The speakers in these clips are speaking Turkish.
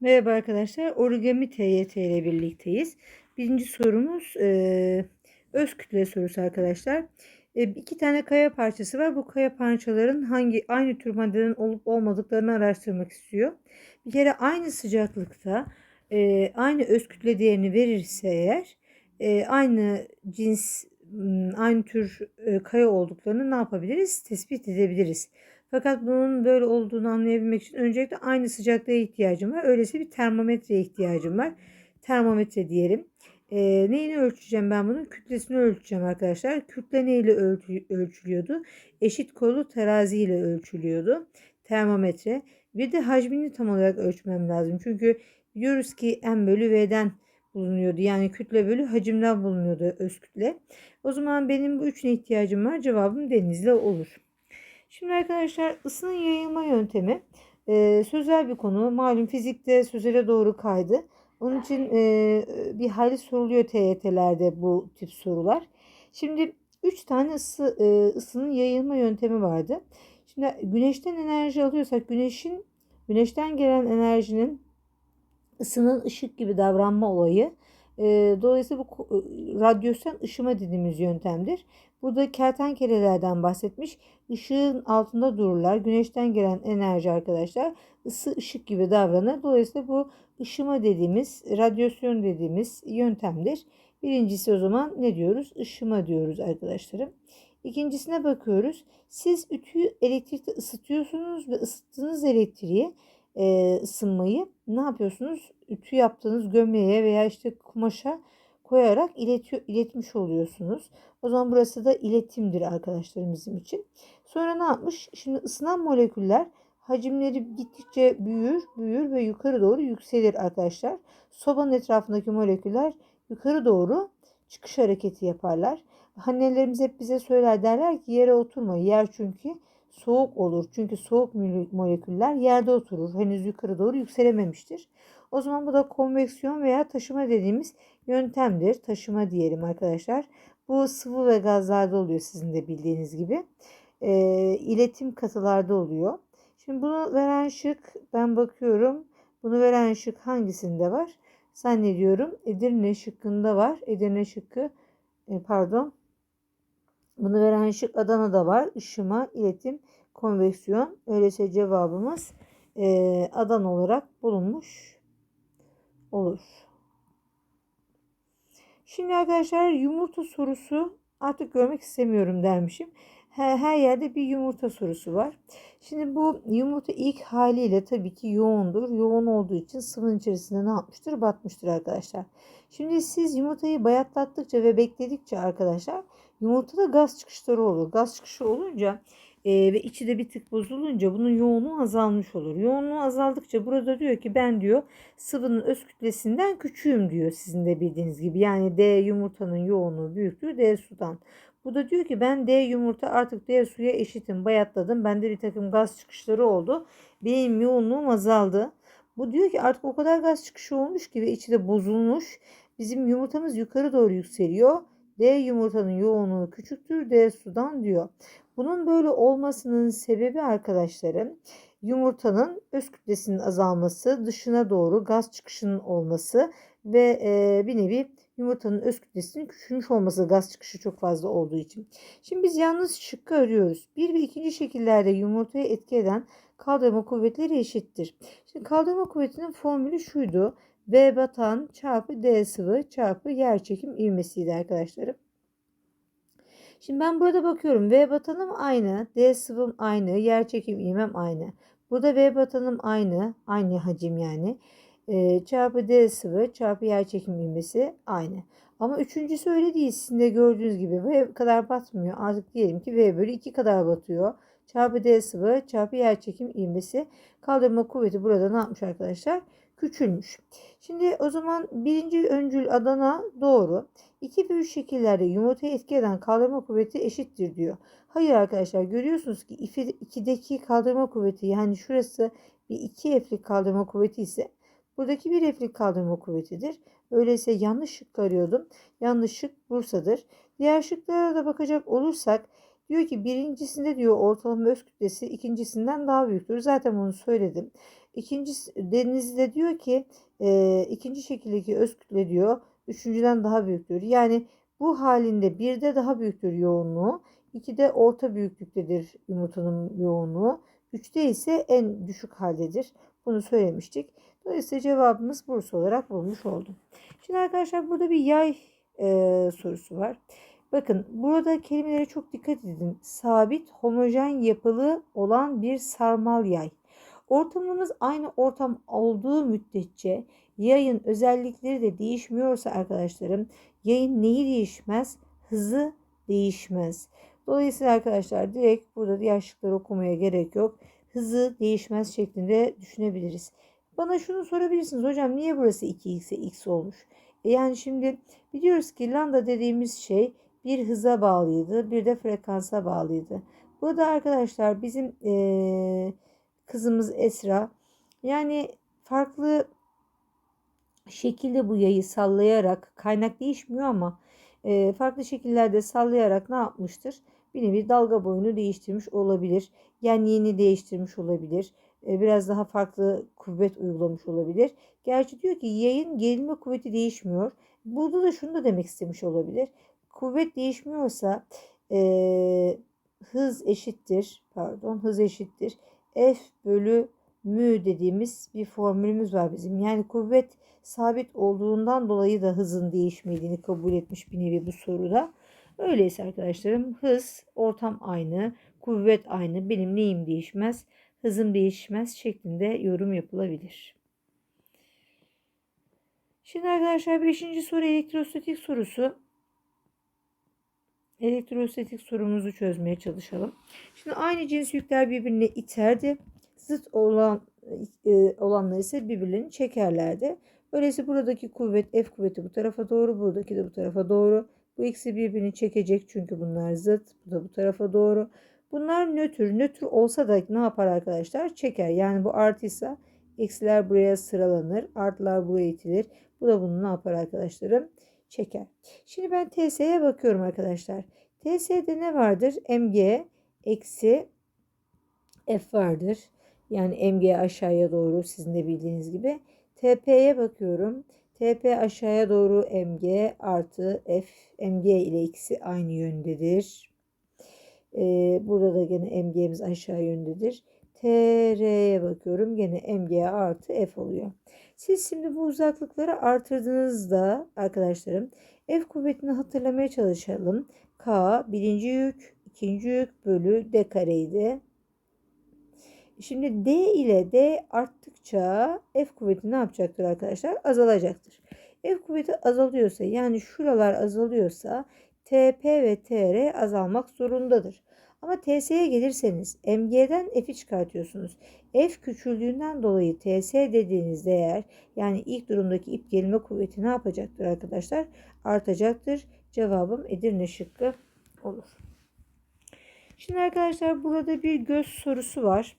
Merhaba arkadaşlar. Origami TYT ile birlikteyiz. Birinci sorumuz e, öz kütle sorusu arkadaşlar. E, iki tane kaya parçası var. Bu kaya parçaların hangi aynı tür maddeden olup olmadıklarını araştırmak istiyor. Bir kere aynı sıcaklıkta e, aynı öz kütle değerini verirse eğer e, aynı cins aynı tür e, kaya olduklarını ne yapabiliriz? Tespit edebiliriz. Fakat bunun böyle olduğunu anlayabilmek için öncelikle aynı sıcaklığa ihtiyacım var. Öyleyse bir termometreye ihtiyacım var. Termometre diyelim. E, neyini ölçeceğim ben bunun? Kütlesini ölçeceğim arkadaşlar. Kütle neyle ölçü, ölçülüyordu? Eşit kolu terazi ile ölçülüyordu. Termometre. Bir de hacmini tam olarak ölçmem lazım. Çünkü biliyoruz ki M bölü V'den bulunuyordu. Yani kütle bölü hacimden bulunuyordu öz kütle. O zaman benim bu üçüne ihtiyacım var. Cevabım denizle olur. Şimdi arkadaşlar ısının yayılma yöntemi e, sözel bir konu. Malum fizikte sözele doğru kaydı. Onun için e, bir hayli soruluyor TYT'lerde bu tip sorular. Şimdi 3 tane ısı, e, ısının yayılma yöntemi vardı. Şimdi güneşten enerji alıyorsak güneşin güneşten gelen enerjinin ısının ışık gibi davranma olayı. E, dolayısıyla bu e, radyasyon ışıma dediğimiz yöntemdir. Burada kertenkelelerden bahsetmiş. Işığın altında dururlar. Güneşten gelen enerji arkadaşlar ısı ışık gibi davranır. Dolayısıyla bu ışıma dediğimiz, radyasyon dediğimiz yöntemdir. Birincisi o zaman ne diyoruz? Işıma diyoruz arkadaşlarım. İkincisine bakıyoruz. Siz ütüyü elektrikte ısıtıyorsunuz ve ısıttığınız elektriği e, ısınmayı ne yapıyorsunuz? Ütü yaptığınız gömleğe veya işte kumaşa koyarak iletiyor, iletmiş oluyorsunuz. O zaman burası da iletimdir arkadaşlarım bizim için. Sonra ne yapmış? Şimdi ısınan moleküller hacimleri gittikçe büyür, büyür ve yukarı doğru yükselir arkadaşlar. Sobanın etrafındaki moleküller yukarı doğru çıkış hareketi yaparlar. Annelerimiz hep bize söyler derler ki yere oturma. Yer çünkü soğuk olur. Çünkü soğuk moleküller yerde oturur. Henüz yukarı doğru yükselememiştir. O zaman bu da konveksiyon veya taşıma dediğimiz yöntemdir. Taşıma diyelim arkadaşlar. Bu sıvı ve gazlarda oluyor sizin de bildiğiniz gibi. E, iletim katılarda oluyor. Şimdi bunu veren şık ben bakıyorum. Bunu veren şık hangisinde var? Zannediyorum Edirne şıkkında var. Edirne şıkkı e, pardon. Bunu veren şık Adana'da var. Işıma, iletim, konveksiyon. Öyleyse cevabımız e, Adana olarak bulunmuş olur. Şimdi arkadaşlar yumurta sorusu artık görmek istemiyorum dermişim. Her, her yerde bir yumurta sorusu var. Şimdi bu yumurta ilk haliyle tabii ki yoğundur. Yoğun olduğu için sıvının içerisinde ne yapmıştır? Batmıştır arkadaşlar. Şimdi siz yumurtayı bayatlattıkça ve bekledikçe arkadaşlar yumurtada gaz çıkışları olur. Gaz çıkışı olunca e, ve içi de bir tık bozulunca bunun yoğunluğu azalmış olur. Yoğunluğu azaldıkça burada diyor ki ben diyor sıvının öz kütlesinden küçüğüm diyor sizin de bildiğiniz gibi. Yani D yumurtanın yoğunluğu büyüktür D sudan. Bu da diyor ki ben D yumurta artık D suya eşitim bayatladım. Bende bir takım gaz çıkışları oldu. Benim yoğunluğum azaldı. Bu diyor ki artık o kadar gaz çıkışı olmuş ki ve içi de bozulmuş. Bizim yumurtamız yukarı doğru yükseliyor. D yumurtanın yoğunluğu küçüktür D sudan diyor. Bunun böyle olmasının sebebi arkadaşlarım yumurtanın öz kütlesinin azalması, dışına doğru gaz çıkışının olması ve bir nevi yumurtanın öz kütlesinin küçülmüş olması gaz çıkışı çok fazla olduğu için. Şimdi biz yalnız şıkkı arıyoruz. Bir ve ikinci şekillerde yumurtaya etki eden kaldırma kuvvetleri eşittir. Şimdi kaldırma kuvvetinin formülü şuydu. V batan çarpı D sıvı çarpı yer çekim ivmesiydi arkadaşlarım. Şimdi ben burada bakıyorum. V batanım aynı. D sıvım aynı. Yer çekim ivmem aynı. Burada V batanım aynı. Aynı hacim yani. E, çarpı D sıvı çarpı yer çekim ivmesi aynı. Ama üçüncüsü öyle değil. Sizin de gördüğünüz gibi V kadar batmıyor. Artık diyelim ki V bölü 2 kadar batıyor. Çarpı D sıvı çarpı yer çekim ivmesi. Kaldırma kuvveti burada ne yapmış arkadaşlar? Küçülmüş. Şimdi o zaman birinci öncül Adana doğru. 2 ve 3 şekillerde yumurtaya etki eden kaldırma kuvveti eşittir diyor. Hayır arkadaşlar görüyorsunuz ki 2'deki kaldırma kuvveti yani şurası bir 2 F'lik kaldırma kuvveti ise buradaki bir F'lik kaldırma kuvvetidir. Öyleyse yanlış şık arıyordum. Yanlış şık Bursa'dır. Diğer şıklara da bakacak olursak Diyor ki birincisinde diyor ortalama öz kütlesi ikincisinden daha büyüktür. Zaten bunu söyledim. İkincisi denizde diyor ki e, ikinci şekildeki öz kütle diyor üçüncüden daha büyüktür. Yani bu halinde birde daha büyüktür yoğunluğu. 2'de orta büyüklüktedir yumurtanın yoğunluğu. 3'te ise en düşük haldedir. Bunu söylemiştik. Dolayısıyla cevabımız Bursa olarak bulmuş oldum. Şimdi arkadaşlar burada bir yay e, sorusu var. Bakın burada kelimelere çok dikkat edin. Sabit, homojen yapılı olan bir sarmal yay. Ortamımız aynı ortam olduğu müddetçe yayın özellikleri de değişmiyorsa arkadaşlarım yayın neyi değişmez? Hızı değişmez. Dolayısıyla arkadaşlar direkt burada diğer şıkları okumaya gerek yok. Hızı değişmez şeklinde düşünebiliriz. Bana şunu sorabilirsiniz hocam niye burası 2x'e x olmuş? E yani şimdi biliyoruz ki lambda dediğimiz şey bir hıza bağlıydı bir de frekansa bağlıydı. Burada arkadaşlar bizim ee, kızımız Esra yani farklı şekilde bu yayı sallayarak kaynak değişmiyor ama e, farklı şekillerde sallayarak ne yapmıştır? Bir nevi dalga boyunu değiştirmiş olabilir. Yani yeni değiştirmiş olabilir. E, biraz daha farklı kuvvet uygulamış olabilir. Gerçi diyor ki yayın gerilme kuvveti değişmiyor. Burada da şunu da demek istemiş olabilir. Kuvvet değişmiyorsa e, hız eşittir pardon hız eşittir F bölü mü dediğimiz bir formülümüz var bizim. Yani kuvvet sabit olduğundan dolayı da hızın değişmediğini kabul etmiş bir nevi bu soruda. Öyleyse arkadaşlarım hız, ortam aynı, kuvvet aynı, benim neyim değişmez, hızım değişmez şeklinde yorum yapılabilir. Şimdi arkadaşlar 5. soru elektrostatik sorusu. Elektrostatik sorumuzu çözmeye çalışalım. Şimdi aynı cins yükler birbirine iterdi. Zıt olan e, olanlar ise birbirlerini çekerlerdi. Öyleyse buradaki kuvvet F kuvveti bu tarafa doğru, buradaki de bu tarafa doğru. Bu ikisi birbirini çekecek çünkü bunlar zıt. Bu da bu tarafa doğru. Bunlar nötr. Nötr olsa da ne yapar arkadaşlar? Çeker. Yani bu artıysa eksiler buraya sıralanır. Artılar buraya itilir. Bu da bunu ne yapar arkadaşlarım? Çeker. Şimdi ben TS'ye bakıyorum arkadaşlar. TS'de ne vardır? MG eksi F vardır. Yani MG aşağıya doğru sizin de bildiğiniz gibi. TP'ye bakıyorum. TP aşağıya doğru MG artı F. MG ile ikisi aynı yöndedir. Ee, burada da gene MG'miz aşağı yöndedir. TR'ye bakıyorum. Gene MG artı F oluyor. Siz şimdi bu uzaklıkları artırdığınızda arkadaşlarım F kuvvetini hatırlamaya çalışalım. K birinci yük, ikinci yük bölü D kareydi. Şimdi D ile D arttıkça F kuvveti ne yapacaktır arkadaşlar? Azalacaktır. F kuvveti azalıyorsa yani şuralar azalıyorsa TP ve TR azalmak zorundadır. Ama TS'ye gelirseniz MG'den F'i çıkartıyorsunuz. F küçüldüğünden dolayı TS dediğiniz değer yani ilk durumdaki ip gelme kuvveti ne yapacaktır arkadaşlar? Artacaktır. Cevabım Edirne şıkkı olur. Şimdi arkadaşlar burada bir göz sorusu var.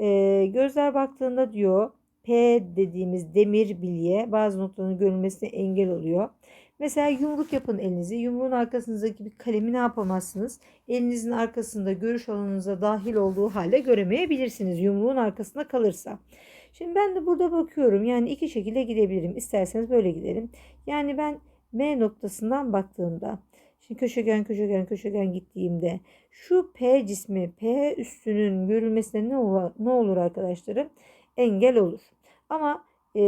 E, gözler baktığında diyor P dediğimiz demir bilye bazı noktaların görülmesine engel oluyor. Mesela yumruk yapın elinizi. Yumruğun arkasınızdaki bir kalemi ne yapamazsınız? Elinizin arkasında görüş alanınıza dahil olduğu halde göremeyebilirsiniz. Yumruğun arkasında kalırsa. Şimdi ben de burada bakıyorum. Yani iki şekilde gidebilirim. İsterseniz böyle gidelim. Yani ben M noktasından baktığımda Şimdi köşegen köşegen köşegen gittiğimde şu P cismi P üstünün görülmesine ne olur, ne olur arkadaşlarım? Engel olur. Ama e,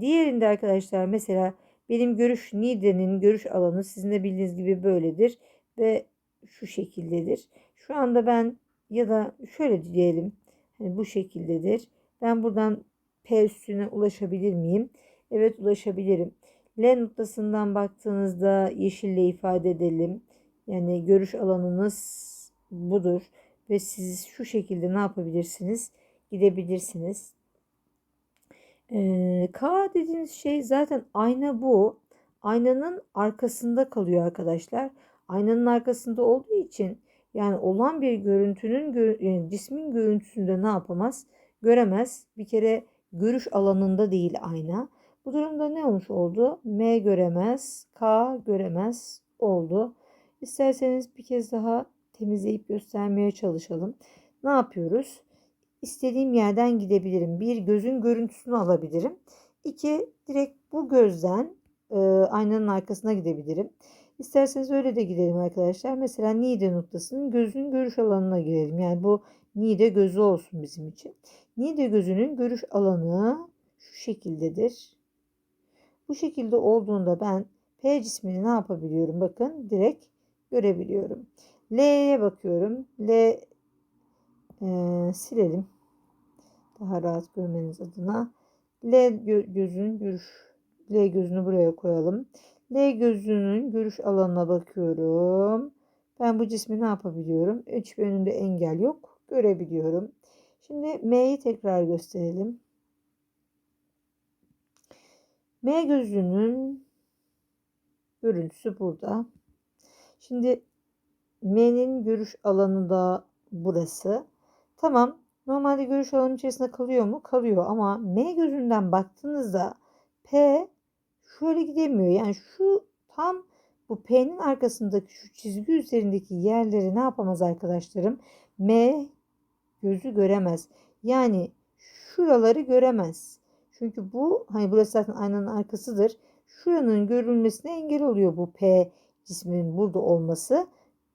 diğerinde arkadaşlar mesela benim görüş Nide'nin görüş alanı sizin de bildiğiniz gibi böyledir ve şu şekildedir. Şu anda ben ya da şöyle diyelim hani bu şekildedir. Ben buradan P üstüne ulaşabilir miyim? Evet ulaşabilirim. L noktasından baktığınızda yeşille ifade edelim. Yani görüş alanınız budur. Ve siz şu şekilde ne yapabilirsiniz? Gidebilirsiniz. K dediğiniz şey zaten ayna bu. Aynanın arkasında kalıyor arkadaşlar. Aynanın arkasında olduğu için yani olan bir görüntünün yani cismin görüntüsünde ne yapamaz? Göremez. Bir kere görüş alanında değil ayna. Bu durumda ne olmuş oldu? M göremez, K göremez oldu. İsterseniz bir kez daha temizleyip göstermeye çalışalım. Ne yapıyoruz? İstediğim yerden gidebilirim. Bir gözün görüntüsünü alabilirim. İki direkt bu gözden e, aynanın arkasına gidebilirim. İsterseniz öyle de gidelim arkadaşlar. Mesela Nide noktasının gözün görüş alanına girelim. Yani bu Nide gözü olsun bizim için. Nide gözünün görüş alanı şu şekildedir. Bu şekilde olduğunda ben P cismini ne yapabiliyorum? Bakın direkt görebiliyorum. L'ye bakıyorum. L e, silelim. Daha rahat görmeniz adına. L gözün görüş L gözünü buraya koyalım. L gözünün görüş alanına bakıyorum. Ben bu cismi ne yapabiliyorum? Hiçbir önünde engel yok. Görebiliyorum. Şimdi M'yi tekrar gösterelim. M gözünün görüntüsü burada. Şimdi M'nin görüş alanı da burası. Tamam. Normalde görüş alanı içerisinde kalıyor mu? Kalıyor ama M gözünden baktığınızda P şöyle gidemiyor. Yani şu tam bu P'nin arkasındaki şu çizgi üzerindeki yerleri ne yapamaz arkadaşlarım? M gözü göremez. Yani şuraları göremez. Çünkü bu hani burası zaten aynanın arkasıdır. Şuranın görülmesine engel oluyor bu P cisminin burada olması.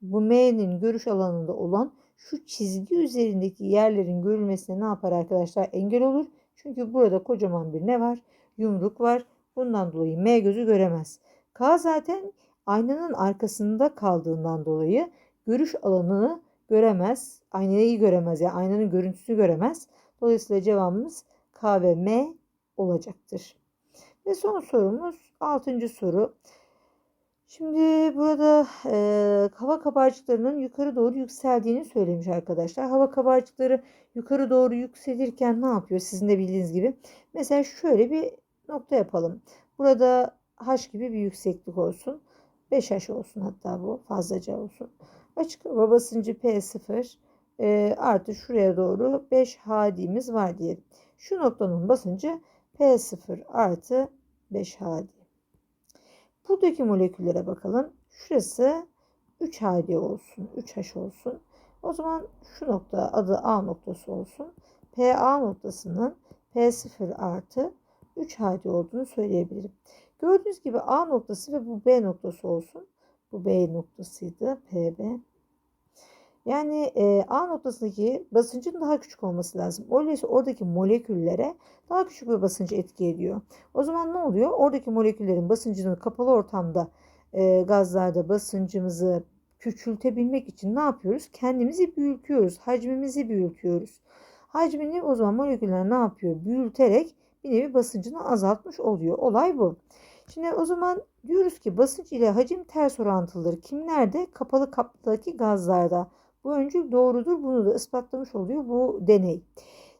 Bu M'nin görüş alanında olan şu çizgi üzerindeki yerlerin görülmesine ne yapar arkadaşlar? Engel olur. Çünkü burada kocaman bir ne var? Yumruk var. Bundan dolayı M gözü göremez. K zaten aynanın arkasında kaldığından dolayı görüş alanını göremez. Aynayı göremez. Yani aynanın görüntüsünü göremez. Dolayısıyla cevabımız K ve M olacaktır. Ve son sorumuz altıncı soru. Şimdi burada e, hava kabarcıklarının yukarı doğru yükseldiğini söylemiş arkadaşlar. Hava kabarcıkları yukarı doğru yükselirken ne yapıyor? Sizin de bildiğiniz gibi. Mesela şöyle bir nokta yapalım. Burada h gibi bir yükseklik olsun. 5h olsun hatta bu fazlaca olsun. Açık hava basıncı P0 e, artı şuraya doğru 5 hadimiz var diyelim. Şu noktanın basıncı P0 artı 5 hadi. Buradaki moleküllere bakalım. Şurası 3 hd olsun. 3H olsun. O zaman şu nokta adı A noktası olsun. PA noktasının P0 artı 3 hd olduğunu söyleyebilirim. Gördüğünüz gibi A noktası ve bu B noktası olsun. Bu B noktasıydı. PB. Yani e, A noktasındaki basıncın daha küçük olması lazım. Öyleyse oradaki moleküllere daha küçük bir basınç etki ediyor. O zaman ne oluyor? Oradaki moleküllerin basıncını kapalı ortamda e, gazlarda basıncımızı küçültebilmek için ne yapıyoruz? Kendimizi büyütüyoruz. Hacmimizi büyütüyoruz. Hacmini o zaman moleküller ne yapıyor? Büyüterek bir nevi basıncını azaltmış oluyor. Olay bu. Şimdi o zaman diyoruz ki basınç ile hacim ters orantılıdır. Kimlerde? Kapalı kaptaki gazlarda. Bu öncül doğrudur. Bunu da ispatlamış oluyor bu deney.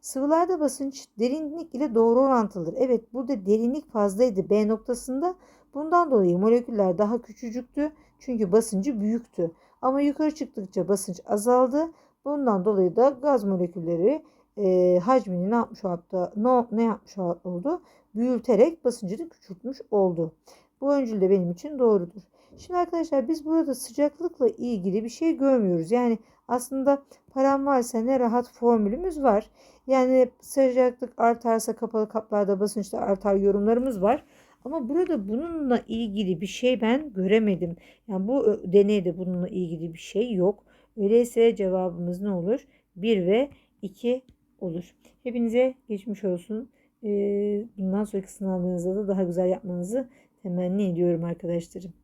Sıvılarda basınç derinlik ile doğru orantılıdır. Evet burada derinlik fazlaydı B noktasında. Bundan dolayı moleküller daha küçücüktü. Çünkü basıncı büyüktü. Ama yukarı çıktıkça basınç azaldı. Bundan dolayı da gaz molekülleri e, hacmini ne yapmış oldu? No, ne yapmış oldu? Büyüterek basıncını küçültmüş oldu. Bu öncül de benim için doğrudur. Şimdi arkadaşlar biz burada sıcaklıkla ilgili bir şey görmüyoruz. Yani aslında param varsa ne rahat formülümüz var. Yani sıcaklık artarsa kapalı kaplarda basınç da artar yorumlarımız var. Ama burada bununla ilgili bir şey ben göremedim. Yani bu deneyde bununla ilgili bir şey yok. Öyleyse cevabımız ne olur? 1 ve 2 olur. Hepinize geçmiş olsun. Bundan sonraki sınavlarınızda da daha güzel yapmanızı temenni ediyorum arkadaşlarım.